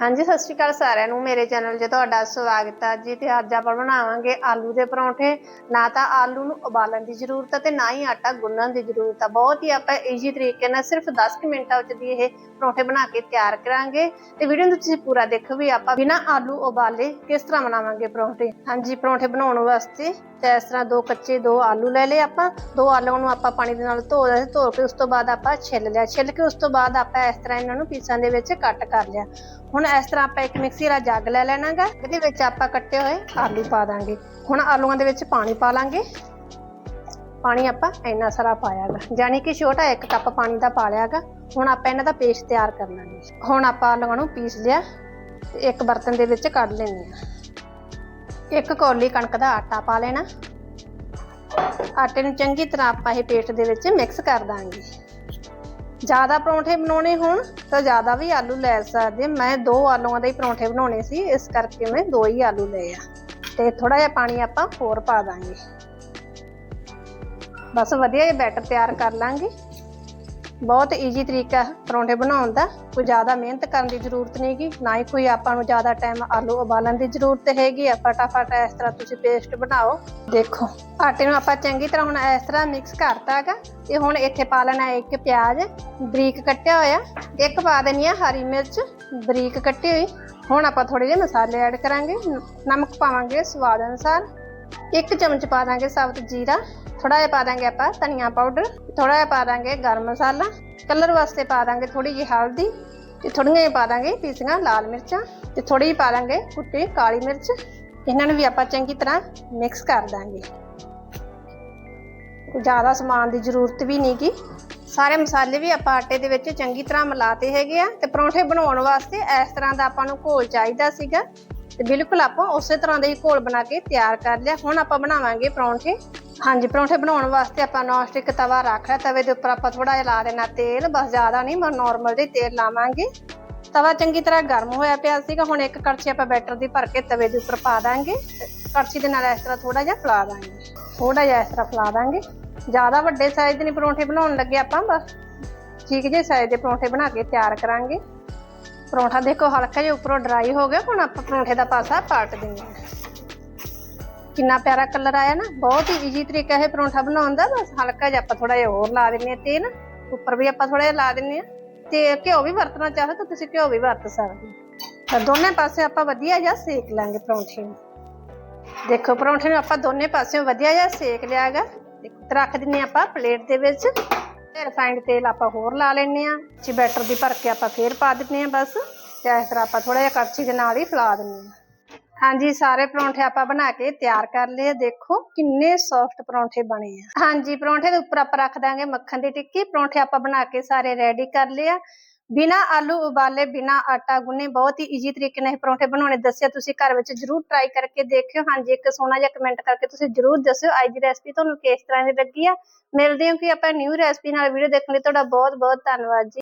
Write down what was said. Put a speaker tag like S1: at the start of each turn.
S1: ਹਾਂਜੀ, ਸਤਿ ਸ਼੍ਰੀ ਅਕਾਲ ਸਾਰਿਆਂ ਨੂੰ। ਮੇਰੇ ਚੈਨਲ 'ਤੇ ਤੁਹਾਡਾ ਸਵਾਗਤ ਹੈ ਜੀ ਤੇ ਅੱਜ ਆਪਾਂ ਬਣਾਵਾਂਗੇ ਆਲੂ ਦੇ ਪਰੌਂਠੇ। ਨਾ ਤਾਂ ਆਲੂ ਨੂੰ ਉਬਾਲਣ ਦੀ ਜ਼ਰੂਰਤ ਹੈ ਤੇ ਨਾ ਹੀ ਆਟਾ ਗੁੰਨਣ ਦੀ ਜ਼ਰੂਰਤ ਹੈ ਬਹੁਤ ਹੀ ਆਪਾਂ ਈਜ਼ੀ ਤਰੀਕੇ ਨਾਲ ਸਿਰਫ 10 ਮਿੰਟਾਂ ਵਿੱਚ ਦੀ ਇਹ ਪਰੌਂਠੇ ਬਣਾ ਕੇ ਤਿਆਰ ਕਰਾਂਗੇ। ਤੇ ਵੀਡੀਓ ਨੂੰ ਤੁਸੀਂ ਪੂਰਾ ਦੇਖੋ ਵੀ ਆਪਾਂ ਬਿਨਾਂ ਆਲੂ ਉਬਾਲੇ ਕਿਸ ਤਰ੍ਹਾਂ ਬਣਾਵਾਂਗੇ ਪਰੌਂਠੇ। ਹਾਂਜੀ, ਪਰੌਂਠੇ ਬਣਾਉਣ ਵਾਸਤੇ ਤੇ ਇਸ ਤਰ੍ਹਾਂ ਦੋ ਕੱਚੇ ਦੋ ਆਲੂ ਲੈ ਲਏ ਆਪਾਂ। ਦੋ ਆਲੂਆਂ ਨੂੰ ਆਪਾਂ ਪਾਣੀ ਦੇ ਨਾਲ ਧੋ ਲਿਆ ਧੋ ਕੇ ਉਸ ਤੋਂ ਬਾਅਦ ਆਪਾਂ ਛਿੱਲ ਲਿਆ। ਛਿੱਲ ਕੇ ਉਸ ਤੋਂ ਬਾਅਦ ਆਪਾਂ ਇਸ ਤਰ੍ਹਾਂ ਇਹਨਾਂ ਨੂੰ ਪੀਸਾਂ ਦੇ ਵਿੱਚ ਕੱਟ ਕਰ ਲਿਆ। ਹੁਣ ਇਸ ਤਰ੍ਹਾਂ ਆਪਾਂ ਇੱਕ ਮਿਕਸੀ ਦਾ ਜੱਗ ਲੈ ਲੈਣਾਗਾ, ਇਹਦੇ ਵਿੱਚ ਆਪਾਂ ਕੱਟੇ ਹੋਏ ਆਲੂ ਪਾ ਦਾਂਗੇ। ਹੁਣ ਆਲੂਆਂ ਦੇ ਵਿੱਚ ਪਾਣੀ ਪਾ ਲਾਂਗੇ। ਪਾਣੀ ਆਪਾਂ ਇੰਨਾ ਸਾਰਾ ਪਾਇਆਗਾ। ਯਾਨੀ ਕਿ ਛੋਟਾ ਇੱਕ ਕੱਪ ਪਾਣੀ ਦਾ ਪਾ ਲਿਆਗਾ। ਹੁਣ ਆਪਾਂ ਇਹਨਾਂ ਦਾ ਪੇਸਟ ਤਿਆਰ ਕਰ ਲਾਂਗੇ। ਹੁਣ ਆਪਾਂ ਆਲੂਆਂ ਨੂੰ ਪੀਸ ਲਿਆ ਤੇ ਇੱਕ ਬਰਤਨ ਦੇ ਵਿੱਚ ਕੱਢ ਲੈਣੇ ਆ ਇੱਕ ਕੌਲੀ ਕਣਕ ਦਾ ਆਟਾ ਪਾ ਲੈਣਾ। ਆਟੇ ਨੂੰ ਚੰਗੀ ਤਰ੍ਹਾਂ ਆਪਾਂ ਇਹ ਪੇਸਟ ਦੇ ਵਿੱਚ ਮਿਕਸ ਕਰ ਦਾਂਗੇ। ਜ਼ਿਆਦਾ ਪਰੌਂਠੇ ਬਣਾਉਣੇ ਹੋਣ ਤਾਂ ਜ਼ਿਆਦਾ ਵੀ ਆਲੂ ਲੈ ਸਕਦੇ ਮੈਂ ਦੋ ਆਲੂਆਂ ਦੇ ਹੀ ਪਰੌਂਠੇ ਬਣਾਉਣੇ ਸੀ, ਇਸ ਕਰਕੇ ਮੈਂ ਦੋ ਹੀ ਆਲੂ ਲਏ ਆ। ਤੇ ਥੋੜਾ ਜਿਹਾ ਪਾਣੀ ਆਪਾਂ ਹੋਰ ਪਾ ਦਾਂਗੇ। ਬਸ ਵਧੀਆ ਜਿਹਾ ਬੈਟਰ ਤਿਆਰ ਕਰ ਲਾਂਗੇ। ਬਹੁਤ ਈਜ਼ੀ ਤਰੀਕਾ ਹੈ ਪਰੌਂਠੇ ਬਣਾਉਣ ਦਾ। ਕੋਈ ਜ਼ਿਆਦਾ ਮਿਹਨਤ ਕਰਨ ਦੀ ਜ਼ਰੂਰਤ ਨਹੀਂਗੀ ਨਾ ਹੀ ਕੋਈ ਆਪਾਂ ਨੂੰ ਜ਼ਿਆਦਾ ਟਾਈਮ ਆਲੂ ਉਬਾਲਣ ਦੀ ਜ਼ਰੂਰਤ ਹੈਗੀ ਆ। ਫਟਾਫਟ ਇਸ ਤਰ੍ਹਾਂ ਤੁਸੀਂ ਪੇਸਟ ਬਣਾਓ। ਦੇਖੋ, ਆਟੇ ਨੂੰ ਆਪਾਂ ਚੰਗੀ ਤਰ੍ਹਾਂ ਹੁਣ ਇਸ ਤਰ੍ਹਾਂ ਮਿਕਸ ਕਰਤਾ ਹੈਗਾ। ਤੇ ਹੁਣ ਇੱਥੇ ਪਾ ਲੈਣਾ ਇੱਕ ਪਿਆਜ਼, ਬਰੀਕ ਕੱਟਿਆ ਹੋਇਆ। ਇੱਕ ਪਾ ਦੇਣੀ ਆ ਹਰੀ ਮਿਰਚ, ਬਰੀਕ ਕੱਟੀ ਹੋਈ। ਹੁਣ ਆਪਾਂ ਥੋੜੇ ਜਿਹੇ ਮਸਾਲੇ ਐਡ ਕਰਾਂਗੇ। ਨਮਕ ਪਾਵਾਂਗੇ ਸਵਾਦ ਅਨੁਸਾਰ। ਇੱਕ ਚਮਚ ਪਾ ਦਾਂਗੇ ਸਾਬਤ ਜੀਰਾ ਥੋੜਾ ਜਿਹਾ ਪਾ ਦਾਂਗੇ ਆਪਾਂ ਧਨੀਆ ਪਾਊਡਰ ਥੋੜਾ ਜਿਹਾ ਪਾ ਦਾਂਗੇ ਗਰਮ ਮਸਾਲਾ ਕਲਰ ਵਾਸਤੇ ਪਾ ਦਾਂਗੇ ਥੋੜੀ ਜਿਹੀ ਹਲਦੀ ਤੇ ਥੋੜੀਆਂ ਜਿਹੀਆਂ ਪਾ ਦਾਂਗੇ ਪੀਸੀਆਂ ਲਾਲ ਮਿਰਚਾਂ ਤੇ ਥੋੜੀ ਜਿਹੀ ਪਾ ਦਾਂਗੇ ਕੁੱਟੀ ਕਾਲੀ ਮਿਰਚ, ਇਹਨਾਂ ਨੂੰ ਵੀ ਆਪਾਂ ਚੰਗੀ ਤਰ੍ਹਾਂ ਮਿਕਸ ਕਰ ਦਾਂਗੇ। ਕੋਈ ਜ਼ਿਆਦਾ ਸਮਾਨ ਦੀ ਜ਼ਰੂਰਤ ਵੀ ਨਹੀਂ ਗੀ ਸਾਰੇ ਮਸਾਲੇ ਵੀ ਆਪਾਂ ਆਟੇ ਦੇ ਵਿੱਚ ਚੰਗੀ ਤਰ੍ਹਾਂ ਮਿਲਾਤੇ ਹੈਗੇ ਆ ਤੇ ਪਰੌਂਠੇ ਬਣਾਉਣ ਵਾਸਤੇ ਇਸ ਤਰ੍ਹਾਂ ਦਾ ਆਪਾਂ ਨੂੰ ਘੋਲ ਚਾਹੀਦਾ ਸੀਗਾ। ਤੇ ਬਿਲਕੁਲ ਆਪਾਂ ਉਸੇ ਤਰ੍ਹਾਂ ਦੇ ਹੀ ਘੋਲ ਬਣਾ ਕੇ ਤਿਆਰ ਕਰ ਲਿਆ। ਹੁਣ ਆਪਾਂ ਬਣਾਵਾਂਗੇ ਪਰੌਂਠੇ। ਹਾਂਜੀ, ਪਰੌਂਠੇ ਬਣਾਉਣ ਵਾਸਤੇ ਆਪਾਂ ਨੌਨਸਟਿਕ ਤਵਾ ਰੱਖ ਲਿਆ। ਤਵੇ ਦੇ ਉੱਪਰ ਆਪਾਂ ਥੋੜਾ ਜਿਹਾ ਲਾ ਦੇਣਾ ਤੇਲ, ਬਸ ਜ਼ਿਆਦਾ ਨਹੀਂ ਮੈਂ ਨਾਰਮਲ ਜਿਹਾ ਤੇਲ ਲਾਵਾਂਗੇ। ਤਵਾ ਚੰਗੀ ਤਰ੍ਹਾਂ ਗਰਮ ਹੋਇਆ ਪਿਆ ਸੀਗਾ। ਹੁਣ ਇੱਕ ਕੜਛੀ ਆਪਾਂ ਬੈਟਰ ਦੀ ਭਰ ਕੇ ਤਵੇ ਦੇ ਉੱਪਰ ਪਾ ਦਾਂਗੇ। ਕੜਛੀ ਦੇ ਨਾਲ ਇਸ ਤਰ੍ਹਾਂ ਥੋੜਾ ਜਿਹਾ ਫੈਲਾ ਦਾਂਗੇ। ਥੋੜਾ ਜਿਹਾ ਇਸ ਤਰ੍ਹਾਂ ਫੈਲਾ ਦਾਂਗੇ। ਜ਼ਿਆਦਾ ਵੱਡੇ ਸਾਈਜ਼ ਦੇ ਨਹੀਂ ਪਰੌਂਠੇ ਬਣਾਉਣ ਲੱਗੇ ਆਪਾਂ, ਬਸ ਠੀਕ ਜਿਹੇ ਸਾਈਜ਼ ਦੇ ਪਰੌਂਠੇ ਬਣਾ ਕੇ ਤਿਆਰ ਕਰਾਂਗੇ। ਪਰੌਂਠਾ ਦੇਖੋ, ਹਲਕਾ ਜਿਹਾ ਉੱਪਰੋਂ ਡਰਾਈ ਹੋ ਗਿਆ, ਹੁਣ ਆਪਾਂ ਪਰੌਂਠੇ ਦਾ ਪਾਸਾ ਪਾਟ ਦਿੰਦੇ ਹਾਂ। ਕਿੰਨਾ ਪਿਆਰਾ ਕਲਰ ਆਇਆ ਨਾ, ਬਹੁਤ ਹੀ ਈਜ਼ੀ ਤਰੀਕਾ ਹੈ ਪਰੌਂਠਾ ਬਣਾਉਣ ਦਾ, ਬਸ ਹਲਕਾ ਜਿਹਾ ਆਪਾਂ ਥੋੜਾ ਜਿਹਾ ਹੋਰ ਲਾ ਦਿੰਨੇ ਆ ਤੇਲ, ਉੱਪਰ ਵੀ ਆਪਾਂ ਥੋੜਾ ਜਿਹਾ ਲਾ ਦਿੰਨੇ ਆ ਤੇ ਘਿਓ ਵੀ ਵਰਤਣਾ ਚਾਹੋ ਤਾਂ ਤੁਸੀਂ ਘਿਓ ਵੀ ਵਰਤ ਸਕਦੇ ਹੋ। ਤਾਂ ਦੋਨੇ ਪਾਸੇ ਆਪਾਂ ਵਧੀਆ ਜਿਹਾ ਸੇਕ ਲਾਂਗੇ ਪਰੌਂਠੇ ਨੂੰ। ਦੇਖੋ, ਪਰੌਂਠੇ ਨੂੰ ਆਪਾਂ ਦੋਨੇ ਪਾਸਿਓਂ ਵਧੀਆ ਜਿਹਾ ਸੇਕ ਲਿਆਗਾ ਦੇਖੋ ਤੇ ਰੱਖ ਦਿੰਨੇ ਆਪਾਂ, ਪਲੇਟ ਦੇ ਵਿੱਚ। ਤੇ ਰਿਫਾਈਂਡ ਤੇਲ ਆਪਾਂ ਹੋਰ ਲਾ ਲੈਣੇ ਆ ਚ ਬੈਟਰ ਦੀ ਭਰ ਕੇ ਆਪਾਂ ਫੇਰ ਪਾ ਦਿੰਨੇ ਆ ਬਸ ਤੇ ਇਸ ਤਰ੍ਹਾਂ ਆਪਾਂ ਥੋੜਾ ਜਿਹਾ ਕੜਛੀ ਦੇ ਨਾਲ ਹੀ ਫਲਾ ਦਿੰਨੇ ਆ ਹਾਂਜੀ, ਸਾਰੇ ਪਰੌਂਠੇ ਆਪਾਂ ਬਣਾ ਕੇ ਤਿਆਰ ਕਰ ਲਏ ਦੇਖੋ ਕਿੰਨੇ ਸੌਫਟ ਪਰੌਂਠੇ ਬਣੇ ਆ। ਹਾਂਜੀ, ਪਰੌਂਠੇ ਦੇ ਉੱਪਰ ਆਪਾਂ ਰੱਖ ਦਾਂਗੇ ਮੱਖਣ ਦੀ ਟਿੱਕੀ। ਪਰੌਂਠੇ ਆਪਾਂ ਬਣਾ ਕੇ ਸਾਰੇ ਰੈਡੀ ਕਰ ਲਏ ਆ। ਬਿਨਾ ਆਲੂ ਉਬਾਲੇ, ਬਿਨਾ ਆਟਾ ਗੁੰਨੇ ਬਹੁਤ ਹੀ ਈਜ਼ੀ ਤਰੀਕੇ ਨਾਲ ਇਹ ਪਰੌਂਠੇ ਬਣਾਉਣੇ। ਦੱਸਿਆ ਤੁਸੀਂ ਘਰ ਵਿੱਚ ਜਰੂਰ ਟਰਾਈ ਕਰਕੇ ਦੇਖਿਓ। ਹਾਂਜੀ, ਇੱਕ ਸੋਹਣਾ ਜਿਹਾ ਕਮੈਂਟ ਕਰਕੇ ਤੁਸੀਂ ਜਰੂਰ ਦੱਸਿਓ। ਅੱਜ ਦੀ ਰੈਸਪੀ ਤੁਹਾਨੂੰ ਕਿਸ ਤਰ੍ਹਾਂ ਦੀ ਲੱਗੀ ਆ? ਮਿਲਦੇ ਹਾਂ ਕਿ ਆਪਾਂ ਨਿਊ ਰੈਸਪੀ ਨਾਲ ਵੀਡੀਓ ਦੇਖਣ ਲਈ। ਤੁਹਾਡਾ ਬਹੁਤ ਬਹੁਤ ਧੰਨਵਾਦ ਜੀ।